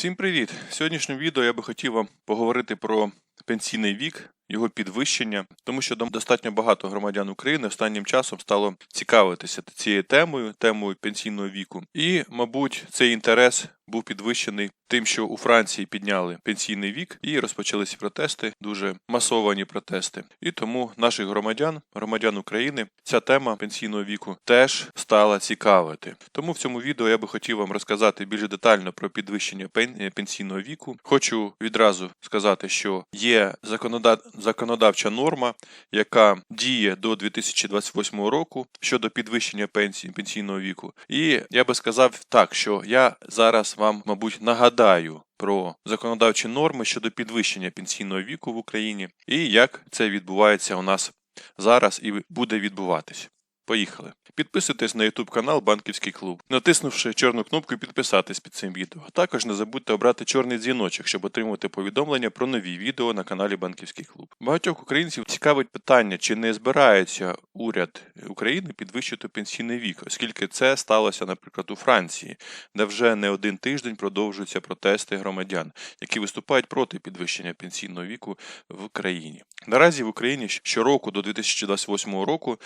Всім привіт! В сьогоднішньому відео я би хотів вам поговорити про пенсійний вік, його підвищення, тому що достатньо багато громадян України останнім часом стало цікавитися цією темою, темою пенсійного віку. І, мабуть, цей інтерес був підвищений тим, що у Франції підняли пенсійний вік і розпочалися протести, дуже масовані протести. І тому наших громадян, громадян України, ця тема пенсійного віку теж стала цікавити. Тому в цьому відео я би хотів вам розказати більш детально про підвищення е, пенсійного віку. Хочу відразу сказати, що є законодавча норма, яка діє до 2028 року щодо підвищення пенсії пенсійного віку. І я би сказав так, що я зараз вам, мабуть, нагадаю. Про законодавчі норми щодо підвищення пенсійного віку в Україні і як це відбувається у нас зараз і буде відбуватись. Поїхали. Підписуйтесь на YouTube канал Банківський клуб, натиснувши чорну кнопку підписатись під цим відео. Також не забудьте обрати чорний дзвіночок, щоб отримувати повідомлення про нові відео на каналі Банківський клуб. Багатьох українців цікавить питання, чи не збирається уряд України підвищити пенсійний вік, оскільки це сталося, наприклад, у Франції, де вже не один тиждень продовжуються протести громадян, які виступають проти підвищення пенсійного віку в країні. Наразі в Україні щороку до 2028 року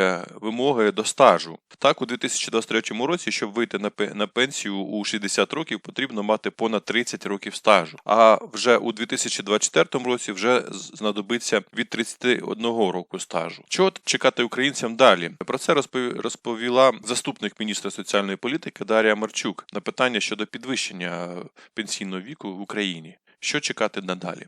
збільшуються вимоги до стажу. Так, у 2023 році, щоб вийти на пе- на пенсію у 60 років, потрібно мати понад 30 років стажу. А вже у 2024 році вже знадобиться від 31 року стажу. Чого чекати українцям далі? Про це розпов- розповіла заступник міністра соціальної політики Дар'я Марчук на питання щодо підвищення пенсійного віку в Україні. Що чекати надалі?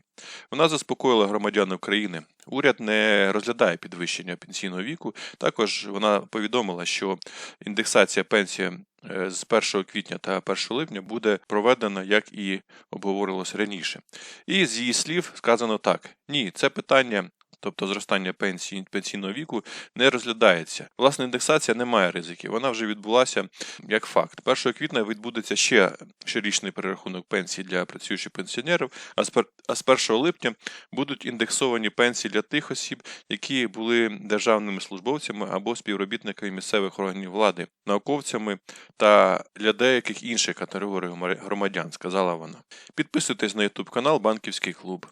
Вона заспокоїла громадян України. Уряд не розглядає підвищення пенсійного віку. Також вона повідомила, що індексація пенсії е, з 1 квітня та 1 липня буде проведена, як і обговорилось раніше. І з її слів сказано так: ні, це питання. Тобто зростання пенсії пенсійного віку не розглядається. Власне, індексація не має ризиків. Вона вже відбулася як факт. 1 квітня відбудеться ще щорічний перерахунок пенсій для працюючих пенсіонерів, а з пер- а з 1 липня будуть індексовані пенсії для тих осіб, які були державними службовцями або співробітниками місцевих органів влади, науковцями та для деяких інших категорій громадян, сказала вона. Підписуйтесь на YouTube канал Банківський клуб.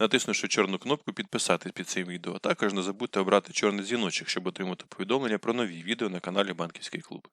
Натиснувши чорну кнопку підписатись під цим відео. А також не забудьте обрати чорний дзвіночок, щоб отримати повідомлення про нові відео на каналі Банківський клуб.